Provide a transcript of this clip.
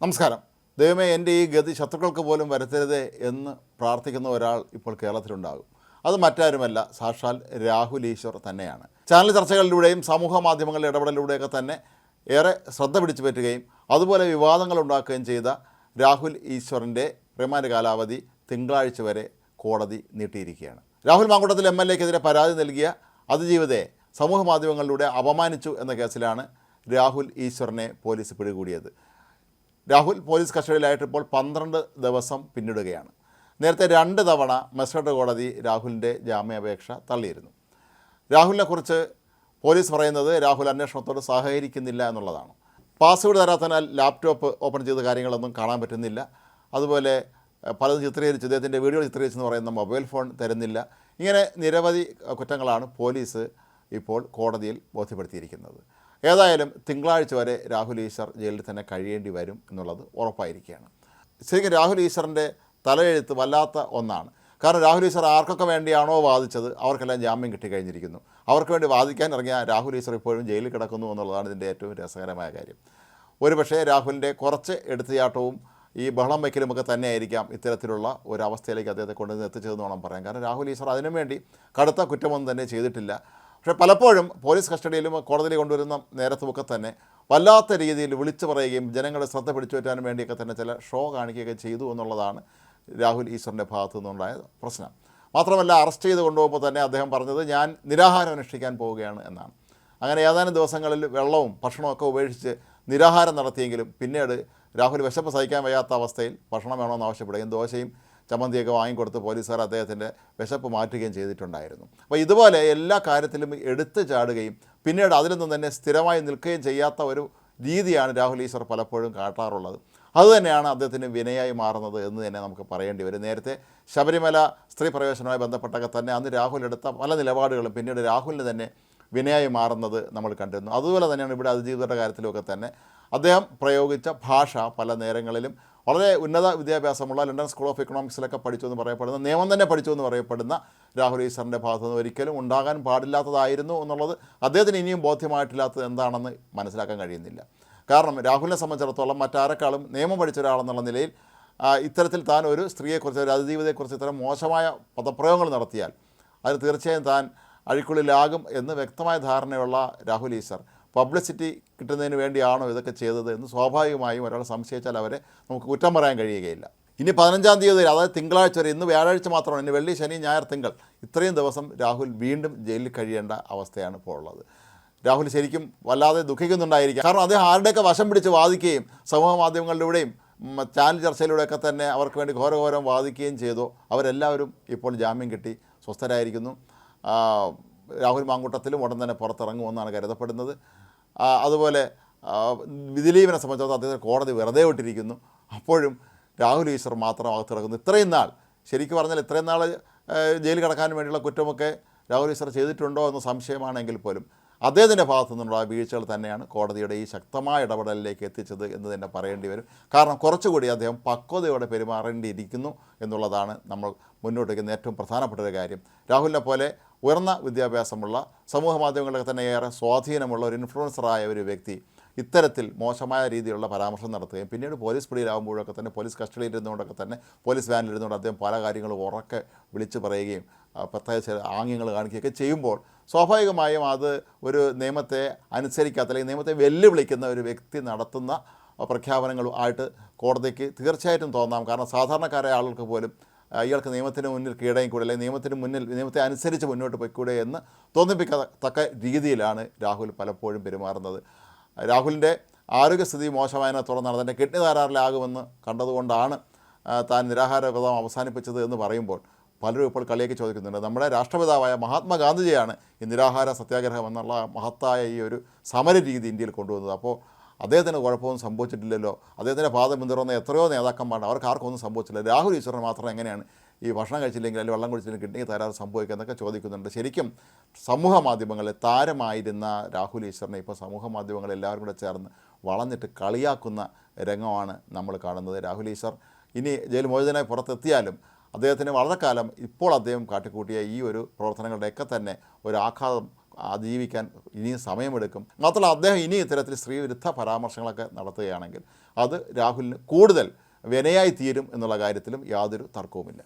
നമസ്കാരം. ദൈവമേ എന്റെ ഈ ഗതി ശത്രുക്കൾക്ക് പോലും വരുത്തരുതേ എന്ന് പ്രാർത്ഥിക്കുന്ന ഒരാൾ ഇപ്പോൾ കേരളത്തിലുണ്ടാകും. അത് മറ്റാരുമല്ല സാക്ഷാൽ രാഹുൽ ഈശ്വർ തന്നെയാണ്. ചാനൽ ചർച്ചകളിലൂടെയും സമൂഹ മാധ്യമങ്ങളുടെ ഇടപെടലിലൂടെയൊക്കെ തന്നെ ഏറെ ശ്രദ്ധ പിടിച്ചു പറ്റുകയും അതുപോലെ വിവാദങ്ങൾ ഉണ്ടാക്കുകയും ചെയ്ത രാഹുൽ ഈശ്വറിന്റെ റിമാൻഡ് കാലാവധി തിങ്കളാഴ്ച വരെ കോടതി നീട്ടിയിരിക്കുകയാണ്. രാഹുൽ മാങ്കുട്ടത്തിൽ എം എൽ എക്കെതിരെ പരാതി നൽകിയ അതിജീവിതയെ സമൂഹ മാധ്യമങ്ങളിലൂടെ അപമാനിച്ചു എന്ന കേസിലാണ് രാഹുൽ ഈശ്വറിനെ പോലീസ് പിടികൂടിയത്. രാഹുൽ പോലീസ് കസ്റ്റഡിയിലായിട്ട് ഇപ്പോൾ പന്ത്രണ്ട് ദിവസം പിന്നിടുകയാണ്. നേരത്തെ രണ്ട് തവണ മജിസ്ട്രേറ്റ് കോടതി രാഹുലിന്റെ ജാമ്യാപേക്ഷ തള്ളിയിരുന്നു. രാഹുലിനെക്കുറിച്ച് പോലീസ് പറയുന്നത് രാഹുൽ അന്വേഷണത്തോട് സഹകരിക്കുന്നില്ല എന്നുള്ളതാണ്. പാസ്വേഡ് തരാത്തതിനാൽ ലാപ്ടോപ്പ് ഓപ്പൺ ചെയ്ത കാര്യങ്ങളൊന്നും കാണാൻ പറ്റുന്നില്ല. അതുപോലെ പലതും ചിത്രീകരിച്ച് ഇദ്ദേഹത്തിന്റെ വീഡിയോ ചിത്രീകരിച്ചെന്ന് പറയുന്ന മൊബൈൽ ഫോൺ തരുന്നില്ല. ഇങ്ങനെ നിരവധി കുറ്റങ്ങളാണ് പോലീസ് ഇപ്പോൾ കോടതിയിൽ ബോധ്യപ്പെടുത്തിയിരിക്കുന്നത്. ഏതായാലും തിങ്കളാഴ്ച വരെ രാഹുൽ ഈശ്വർ ജയിലിൽ തന്നെ കഴിയേണ്ടി വരും എന്നുള്ളത് ഉറപ്പായിരിക്കുകയാണ്. ശരിക്കും രാഹുൽ ഈശ്വറിന്റെ തലയെഴുത്ത് വല്ലാത്ത ഒന്നാണ്. കാരണം രാഹുൽ ഈശ്വർ ആർക്കൊക്കെ വേണ്ടിയാണോ വാദിച്ചത്? അവർക്കെല്ലാം ജാമ്യം കിട്ടിക്കഴിഞ്ഞിരിക്കുന്നു. അവർക്ക് വേണ്ടി വാദിക്കാൻ ഇറങ്ങിയ രാഹുൽ ഈശ്വർ ഇപ്പോഴും ജയിലിൽ കിടക്കുന്നു എന്നുള്ളതാണ് ഇതിന്റെ ഏറ്റവും രസകരമായ കാര്യം. ഒരുപക്ഷേ രാഹുലിന്റെ കുറച്ച് എടുത്തുചാട്ടവും ഈ ബഹളം വയ്ക്കലുമൊക്കെ തന്നെയായിരിക്കാം ഇത്തരത്തിലുള്ള ഒരവസ്ഥയിലേക്ക് അദ്ദേഹത്തെ കൊണ്ടുവന്ന് എത്തിച്ചതെന്ന് വേണം പറയാൻ. കാരണം രാഹുൽ ഈശ്വർ അതിനു വേണ്ടി കടുത്ത കുറ്റമൊന്നും തന്നെ ചെയ്തിട്ടില്ല. പക്ഷേ പലപ്പോഴും പോലീസ് കസ്റ്റഡിയിലും കോടതിയിൽ കൊണ്ടുവരുന്ന നേരത്തുമൊക്കെ തന്നെ വല്ലാത്ത രീതിയിൽ വിളിച്ചു പറയുകയും ജനങ്ങളുടെ ശ്രദ്ധ പിടിച്ചു പറ്റാനും വേണ്ടിയൊക്കെ തന്നെ ചില ഷോ കാണിക്കുകയൊക്കെ ചെയ്തു എന്നുള്ളതാണ് രാഹുൽ ഈശ്വറിന്റെ ഭാഗത്തു നിന്നുണ്ടായ പ്രശ്നം. മാത്രമല്ല അറസ്റ്റ് ചെയ്ത് കൊണ്ടുപോകുമ്പോൾ തന്നെ അദ്ദേഹം പറഞ്ഞത് ഞാൻ നിരാഹാരം അനുഷ്ഠിക്കാൻ പോവുകയാണ് എന്നാണ്. അങ്ങനെ ഏതാനും ദിവസങ്ങളിൽ വെള്ളവും ഭക്ഷണമൊക്കെ ഉപേക്ഷിച്ച് നിരാഹാരം നടത്തിയെങ്കിലും പിന്നീട് രാഹുൽ വിശപ്പ് സഹിക്കാൻ വയ്യാത്ത അവസ്ഥയിൽ ഭക്ഷണം വേണമെന്ന് ആവശ്യപ്പെടുകയും ദോശയും ചമ്മന്തിയൊക്കെ വാങ്ങിക്കൊടുത്ത് പോലീസുകാർ അദ്ദേഹത്തിന്റെ വിശപ്പ് മാറ്റുകയും ചെയ്തിട്ടുണ്ടായിരുന്നു. അപ്പോൾ ഇതുപോലെ എല്ലാ കാര്യത്തിലും എടുത്തു ചാടുകയും പിന്നീട് അതിൽ നിന്ന് തന്നെ സ്ഥിരമായി നിൽക്കുകയും ചെയ്യാത്ത ഒരു രീതിയാണ് രാഹുൽ ഈശ്വർ പലപ്പോഴും കാട്ടാറുള്ളത്. അതുതന്നെയാണ് അദ്ദേഹത്തിന് വിനയായി മാറുന്നത് എന്ന് തന്നെ നമുക്ക് പറയേണ്ടി വരും. നേരത്തെ ശബരിമല സ്ത്രീ പ്രവേശനവുമായി ബന്ധപ്പെട്ടൊക്കെ തന്നെ അന്ന് രാഹുൽ എടുത്ത പല നിലപാടുകളും പിന്നീട് രാഹുലിന് തന്നെ വിനയായി മാറുന്നത് നമ്മൾ കണ്ടിരുന്നു. അതുപോലെ തന്നെയാണ് ഇവിടെ അതിജീവിതരുടെ കാര്യത്തിലുമൊക്കെ തന്നെ അദ്ദേഹം പ്രയോഗിച്ച ഭാഷ പല നേരങ്ങളിലും വളരെ ഉന്നത വിദ്യാഭ്യാസമുള്ള ലണ്ടൻ സ്കൂൾ ഓഫ് എക്കണോമിക്സിലൊക്കെ പഠിച്ചു എന്ന് പറയപ്പെടുന്ന നിയമം തന്നെ പഠിച്ചു എന്ന് പറയപ്പെടുന്ന രാഹുൽ ഈശ്വറിന്റെ ഭാഗത്തു നിന്ന് ഒരിക്കലും ഉണ്ടാകാൻ പാടില്ലാത്തതായിരുന്നു എന്നുള്ളത് അദ്ദേഹത്തിന് ഇനിയും ബോധ്യമായിട്ടില്ലാത്തത് എന്താണെന്ന് മനസ്സിലാക്കാൻ കഴിയുന്നില്ല. കാരണം രാഹുലിനെ സംബന്ധിച്ചിടത്തോളം മറ്റാരെക്കാളും നിയമം പഠിച്ച ഒരാളെന്നുള്ള നിലയിൽ ഇത്തരത്തിൽ താൻ ഒരു സ്ത്രീയെക്കുറിച്ച് ഒരു അതിജീവിതയെക്കുറിച്ച് ഇത്തരം മോശമായ പദപ്രയോഗങ്ങൾ നടത്തിയാൽ അത് തീർച്ചയായും താൻ അഴിക്കുള്ളിലാകും എന്ന് വ്യക്തമായ ധാരണയുള്ള രാഹുൽ ഈശ്വർ പബ്ലിസിറ്റി കിട്ടുന്നതിന് വേണ്ടിയാണോ ഇതൊക്കെ ചെയ്തത് എന്ന് സ്വാഭാവികമായും ഒരാൾ സംശയിച്ചാൽ അവരെ നമുക്ക് കുറ്റം പറയാൻ കഴിയുകയില്ല. ഇനി പതിനഞ്ചാം തീയതി അതായത് തിങ്കളാഴ്ച വരെ ഇന്ന് വ്യാഴാഴ്ച മാത്രമാണ് ഇനി വെള്ളി ശനി ഞായർ തിങ്കൾ ഇത്രയും ദിവസം രാഹുൽ വീണ്ടും ജയിലിൽ കഴിയേണ്ട അവസ്ഥയാണ് ഇപ്പോൾ ഉള്ളത്. രാഹുൽ ശരിക്കും വല്ലാതെ ദുഃഖിക്കുന്നുണ്ടായിരിക്കും. കാരണം അദ്ദേഹം ആരുടെയൊക്കെ വശം പിടിച്ച് വാദിക്കുകയും സമൂഹ മാധ്യമങ്ങളിലൂടെയും ചാനൽ ചർച്ചയിലൂടെയൊക്കെ തന്നെ അവർക്ക് വേണ്ടി ഘോരഘോരം വാദിക്കുകയും ചെയ്തു. അവരെല്ലാവരും ഇപ്പോൾ ജാമ്യം കിട്ടി സ്വസ്ഥരായിരിക്കുന്നു. രാഹുൽ മാങ്കൂട്ടത്തിലും ഉടൻ തന്നെ പുറത്തിറങ്ങുമെന്നാണ് കരുതപ്പെടുന്നത്. അതുപോലെ ദിലീപിനെ സംബന്ധിച്ചിടത്തോളം അദ്ദേഹത്തെ കോടതി വെറുതെ വിട്ടിരിക്കുന്നു. അപ്പോഴും രാഹുൽ ഈശ്വർ മാത്രം അകത്ത് കിടക്കുന്നു. ഇത്രയും നാൾ ശരിക്കും പറഞ്ഞാൽ ഇത്രയും നാൾ ജയിലിൽ കിടക്കാൻ വേണ്ടിയുള്ള കുറ്റമൊക്കെ രാഹുൽ ഈശ്വർ ചെയ്തിട്ടുണ്ടോ എന്ന സംശയമാണെങ്കിൽ പോലും അദ്ദേഹത്തിന്റെ ഭാഗത്തു നിന്നുള്ള വീഴ്ചകൾ തന്നെയാണ് കോടതിയുടെ ഈ ശക്തമായ ഇടപെടലിലേക്ക് എത്തിച്ചത് എന്ന് തന്നെ പറയേണ്ടി വരും. കാരണം കുറച്ചുകൂടി അദ്ദേഹം പക്വതയോടെ പെരുമാറേണ്ടിയിരിക്കുന്നു എന്നുള്ളതാണ് നമ്മൾ മുന്നോട്ട് വയ്ക്കുന്ന ഏറ്റവും പ്രധാനപ്പെട്ട ഒരു കാര്യം. രാഹുലിനെ പോലെ ഉയർന്ന വിദ്യാഭ്യാസമുള്ള സമൂഹ മാധ്യമങ്ങളിലൊക്കെ തന്നെ ഏറെ സ്വാധീനമുള്ള ഒരു ഇൻഫ്ലുവൻസറായ ഒരു വ്യക്തി ഇത്തരത്തിൽ മോശമായ രീതിയിലുള്ള പരാമർശം നടത്തുകയും പിന്നീട് പോലീസ് പിടിയിലാകുമ്പോഴൊക്കെ തന്നെ പോലീസ് കസ്റ്റഡിയിൽ ഇരുന്നുകൊണ്ടൊക്കെ തന്നെ പോലീസ് വാനിലിരുന്നുകൊണ്ട് അദ്ദേഹം പല കാര്യങ്ങളും ഉറക്കെ വിളിച്ചു പറയുകയും ആ, ചില ആംഗ്യങ്ങൾ കാണിക്കുകയൊക്കെ ചെയ്യുമ്പോൾ സ്വാഭാവികമായും അത് ഒരു നിയമത്തെ അനുസരിക്കാത്ത അല്ലെങ്കിൽ നിയമത്തെ വെല്ലുവിളിക്കുന്ന ഒരു വ്യക്തി നടത്തുന്ന പ്രഖ്യാപനങ്ങളും ആയിട്ട് കോടതിക്ക് തീർച്ചയായിട്ടും തോന്നാം. കാരണം സാധാരണക്കാരായ ആളുകൾക്ക് പോലും ഇയാൾക്ക് നിയമത്തിന് മുന്നിൽ കീഴടങ്ങി കൂടെ അല്ലെങ്കിൽ നിയമത്തിന് മുന്നിൽ നിയമത്തെ അനുസരിച്ച് മുന്നോട്ട് പോയിക്കൂടെ എന്ന് തോന്നിപ്പിക്കത്തക്ക രീതിയിലാണ് രാഹുൽ പലപ്പോഴും പെരുമാറുന്നത്. രാഹുലിന്റെ ആരോഗ്യസ്ഥിതി മോശമായതിനെ തുടർന്നാണ് തന്റെ കിഡ്നി തകരാറിലാകുമെന്ന് കണ്ടതുകൊണ്ടാണ് താൻ നിരാഹാര വ്രതം അവസാനിപ്പിച്ചത് എന്ന് പറയുമ്പോൾ പലരും ഇപ്പോൾ കളിയാക്കി ചോദിക്കുന്നുണ്ട്. നമ്മുടെ രാഷ്ട്രപിതാവായ മഹാത്മാഗാന്ധിജിയാണ് ഈ നിരാഹാര സത്യാഗ്രഹം എന്നുള്ള മഹത്തായ ഈ ഒരു സമര രീതി ഇന്ത്യയിൽ കൊണ്ടുവന്നത്. അപ്പോൾ അദ്ദേഹത്തിന് കുഴപ്പമൊന്നും സംഭവിച്ചിട്ടില്ലല്ലോ. അദ്ദേഹത്തിന്റെ പാദം പിന്തുടർന്ന എത്രയോ നേതാക്കന്മാരുണ്ട്. അവർക്ക് ആർക്കൊന്നും സംഭവിച്ചില്ല. രാഹുൽ ഈശ്വരൻ മാത്രം എങ്ങനെയാണ് ഈ ഭക്ഷണം കഴിച്ചില്ലെങ്കിൽ അല്ലെങ്കിൽ വെള്ളം കുടിച്ചില്ലെങ്കിൽ കിഡ്നി തരാറ് സംഭവിക്കുക എന്നൊക്കെ ചോദിക്കുന്നുണ്ട്. ശരിക്കും സമൂഹ മാധ്യമങ്ങളിൽ താരമായിരുന്ന രാഹുൽ ഈശ്വറിനെ ഇപ്പോൾ സമൂഹ മാധ്യമങ്ങൾ എല്ലാവരും കൂടെ ചേർന്ന് വളഞ്ഞിട്ട് കളിയാക്കുന്ന രംഗമാണ് നമ്മൾ കാണുന്നത്. രാഹുൽ ഈശ്വർ ഇനി ജയിൽ മോചിതനായി പുറത്തെത്തിയാലും അദ്ദേഹത്തിന് വളരെ കാലം ഇപ്പോൾ അദ്ദേഹം കാട്ടിക്കൂട്ടിയ ഈ ഒരു പ്രവർത്തനങ്ങളുടെയൊക്കെ തന്നെ ഒരു ആഘാതം അതിജീവിക്കാൻ ഇനിയും സമയമെടുക്കും. മാത്രമല്ല അദ്ദേഹം ഇനി ഇത്തരത്തിൽ സ്ത്രീവിരുദ്ധ പരാമർശങ്ങളൊക്കെ നടത്തുകയാണെങ്കിൽ അത് രാഹുലിന് കൂടുതൽ വിനയായി തീരും എന്നുള്ള കാര്യത്തിലും യാതൊരു തർക്കവുമില്ല.